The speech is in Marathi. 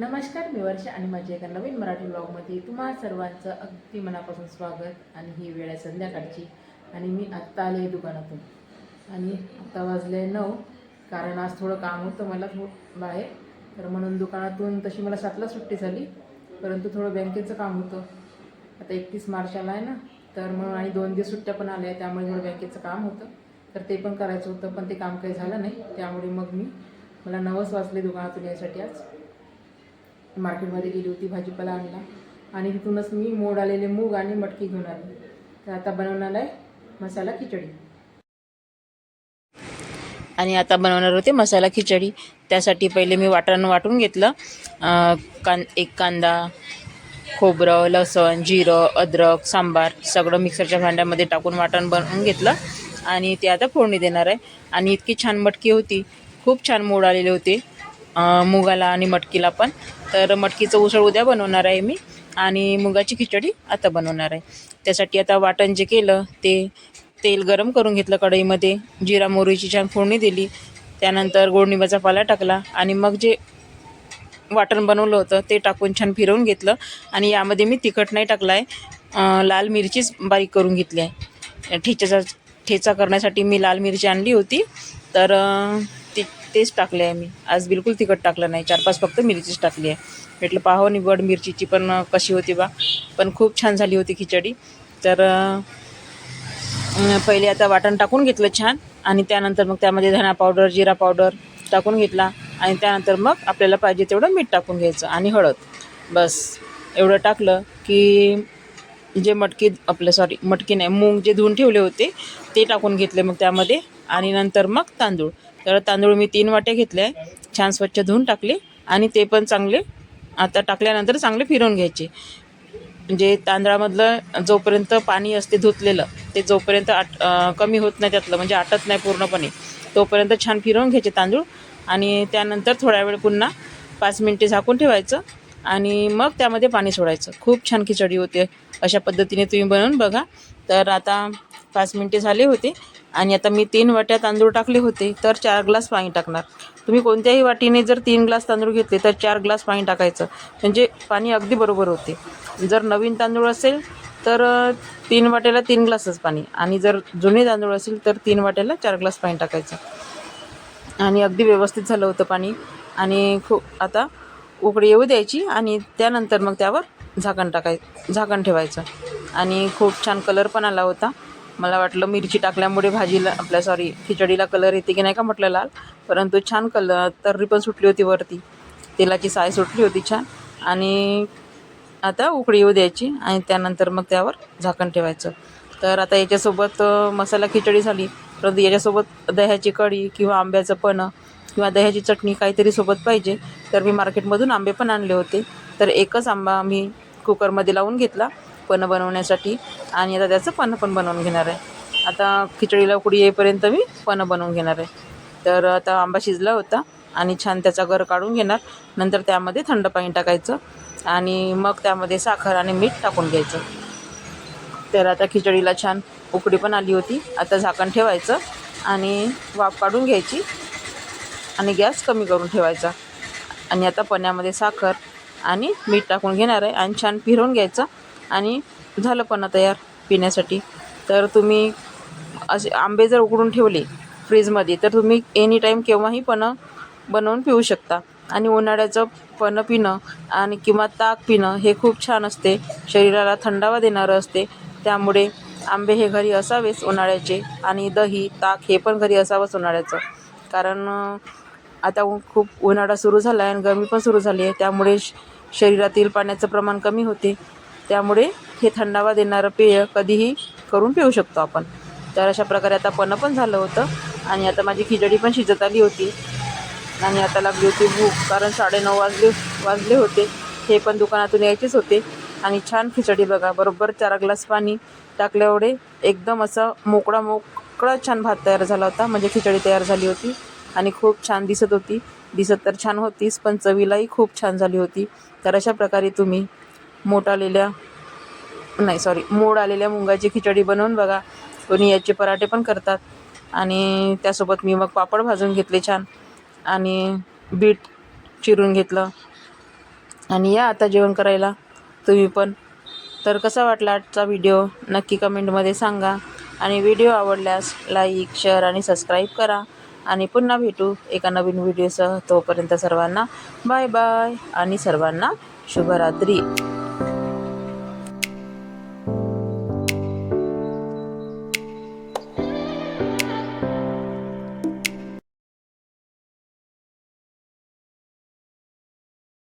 नमस्कार मी वर्षा आणि माझ्या एका नवीन मराठी ब्लॉगमध्ये तुम्हा सर्वांचं अगदी मनापासून स्वागत आणि ही वेळ आहे संध्याकाळची. आणि मी आत्ता आले दुकानातून. आणि आत्ता वाजले नऊ कारण आज थोडं काम होतं मला थोडं बाहेर. तर म्हणून दुकानातून तशी मला सातला सुट्टी झाली परंतु थोडं बँकेचं काम होतं. आता एकतीस मार्चाला आहे ना तर म्हणून आणि दोन दिवस सुट्ट्या पण आल्या त्यामुळे थोडं बँकेचं काम होतं. तर ते पण करायचं होतं पण ते काम काही झालं नाही त्यामुळे मग मी मला नवस वाचले दुकानातून यासाठी आज. मार्केटमध्ये गेली होती भाजीपाला आणला. आणि तिथूनच मी मोड आलेले मूग आणि मटकी घेऊन आली. तर आता बनवणार आहे मसाला खिचडी. आणि आता बनवणार होते मसाला खिचडी. त्यासाठी पहिले मी वाटण वाटून घेतलं. कां एक कांदा खोबरं लसण जिरं अद्रक सांबार सगळं मिक्सरच्या भांड्यामध्ये टाकून वाटण बनवून घेतलं. आणि ते आता फोडणी देणार आहे. आणि इतकी छान मटकी होती. खूप छान मोड आलेले होते. मुगाला आणि मटकीला पण. तर मटकीचं उसळ उद्या बनवणार आहे मी आणि मुगाची खिचडी आता बनवणार आहे. त्यासाठी आता वाटण जे केलं ते तेल गरम करून घेतलं कढईमध्ये. जिरा मोहरीची छान फोडणी दिली. त्यानंतर गोडनिंबाचा पाला टाकला आणि मग जे वाटण बनवलं होतं ते टाकून छान फिरवून घेतलं आणि यामध्ये मी तिखट नाही टाकलं आहे. लाल मिरचीच बारीक करून घेतली आहे. ठेच्याचा ठेचा करण्यासाठी मी लाल मिरची आणली होती. तर तेच टाकले आहे मी आज बिलकुल तिखट टाकलं नाही. चार पाच फक्त मिरचीच टाकली आहे. म्हटलं पाहो निवड मिरचीची पण कशी होती बा? पण खूप छान झाली होती खिचडी. तर पहिले आता वाटण टाकून घेतलं छान. आणि त्यानंतर मग त्यामध्ये धना पावडर जिरा पावडर टाकून घेतला. आणि त्यानंतर मग आपल्याला पाहिजे तेवढं मीठ टाकून घ्यायचं आणि हळद. बस. एवढं टाकलं की जे मटकी आपलं सॉरी मटकी नाही मूग जे धुवून ठेवले होते ते टाकून घेतले मग त्यामध्ये. आणि नंतर मग तांदूळ. तर तांदूळ मी तीन वाटे घेतले छान स्वच्छ धुवून टाकले आणि ते पण चांगले आता टाकल्यानंतर चांगले फिरवून घ्यायचे. म्हणजे तांदळामधलं जोपर्यंत पाणी असते धुतलेलं ते जोपर्यंत आट कमी होत नाही त्यातलं म्हणजे आटत नाही पूर्णपणे तोपर्यंत छान फिरवून घ्यायचे तांदूळ. आणि त्यानंतर थोड्या वेळ पुन्हा पाच मिनटे झाकून ठेवायचं आणि मग त्यामध्ये पाणी सोडायचं. खूप छान खिचडी होते अशा पद्धतीने तुम्ही बनवून बघा. तर आता पाच मिनटे झाले होते. आणि आता मी तीन वाट्या तांदूळ टाकले होते तर चार ग्लास पाणी टाकणार. तुम्ही कोणत्याही वाटीने जर तीन ग्लास तांदूळ घेतले तर चार ग्लास पाणी टाकायचं. म्हणजे पाणी अगदी बरोबर होते. जर नवीन तांदूळ असेल तर तीन वाट्याला तीन ग्लासच पाणी. आणि जर जुने तांदूळ असेल तर तीन वाट्याला चार ग्लास पाणी टाकायचं. आणि अगदी व्यवस्थित झालं होतं पाणी. आणि खूप आता उकडी येऊ द्यायची आणि त्यानंतर मग त्यावर झाकण टाकाय झाकण ठेवायचं. आणि खूप छान कलर पण आला होता. मला वाटलं मिरची टाकल्यामुळे भाजीला आपल्या सॉरी खिचडीला कलर येते की नाही का म्हटलं लाल. परंतु छान कलर तर्री पण सुटली होती वरती. तेलाची साय सुटली होती छान. आणि आता उकडी येऊ द्यायची आणि त्यानंतर मग त्यावर झाकण ठेवायचं. तर आता याच्यासोबत मसाला खिचडी झाली. परंतु याच्यासोबत दह्याची कढी किंवा आंब्याचं पणं किंवा दह्याची चटणी काहीतरी सोबत पाहिजे. तर मी मार्केटमधून आंबे पण आणले होते. तर एकच आंबा मी कुकरमध्ये लावून घेतला. पणं बनवण्यासाठी. आणि आता त्याचं पणं पण बनवून घेणार आहे. आता खिचडीला उकडी येईपर्यंत मी पणं बनवून घेणार आहे. तर आता आंबा शिजला होता आणि छान त्याचा गर काढून घेणार. नंतर त्यामध्ये थंड पाणी टाकायचं आणि मग त्यामध्ये साखर आणि मीठ टाकून घ्यायचं. तर आता खिचडीला छान उकडी पण आली होती. आता झाकण ठेवायचं आणि वाफ काढून घ्यायची आणि गॅस कमी करून ठेवायचा. आणि आता पण्यामध्ये साखर आणि मीठ टाकून घेणार आहे आणि छान फिरवून घ्यायचं. आणि झालं पन्ना तयार पिण्यासाठी. तर तुम्ही असे आंबे जर उकडून ठेवले फ्रीजमध्ये तर तुम्ही एनी टाईम केव्हाही पणं बनवून पिऊ शकता. आणि उन्हाळ्याचं पणं पिणं आणि किंवा ताक पिणं हे खूप छान असते. शरीराला थंडावा देणारं असते. त्यामुळे आंबे हे घरी असावेच उन्हाळ्याचे आणि दही ताक हे पण घरी असावंच उन्हाळ्याचं. कारण आता खूप उन्हाळा सुरू झाला आहे आणि गरमी पण सुरू झाली आहे त्यामुळे श- शरीरातील पाण्याचं प्रमाण कमी होते. त्यामुळे हे थंडावा देणारं पेय कधीही करून पिऊ शकतो आपण. तर अशा प्रकारे आता पण पण झालं होतं आणि आता माझी खिचडी पण शिजत आली होती. आणि आता लागली होती भूक कारण साडेनऊ वाजले वाजले होते. हे पण दुकानातून यायचेच होते. आणि छान खिचडी बघा बरोबर चार ग्लास पाणी टाकल्यामुळे एकदम असा मोकळा मोकळा छान भात तयार झाला होता. म्हणजे खिचडी तयार झाली होती आणि खूप छान दिसत होती. दिसत तर छान होतीच पण चवीलाही खूप छान झाली होती. तर अशा प्रकारे तुम्ही मोठ आलेल्या नाही सॉरी मोड आलेल्या मुंगाची खिचडी बनवून बघा. कोणी याचे पराठे पण करतात. आणि त्यासोबत मी मग पापड भाजून घेतले छान. आणि बीट चिरून घेतलं. आणि या आता जेवण करायला. तुम्ही पण. तर कसा वाटला आजचा व्हिडिओ? नक्की कमेंटमध्ये सांगा. आणि व्हिडिओ आवडल्यास लाईक शेअर आणि सबस्क्राईब करा. आणि पुन्हा भेटू एका नवीन व्हिडिओसह. तोपर्यंत सर्वांना बाय बाय आणि सर्वांना शुभरात्री.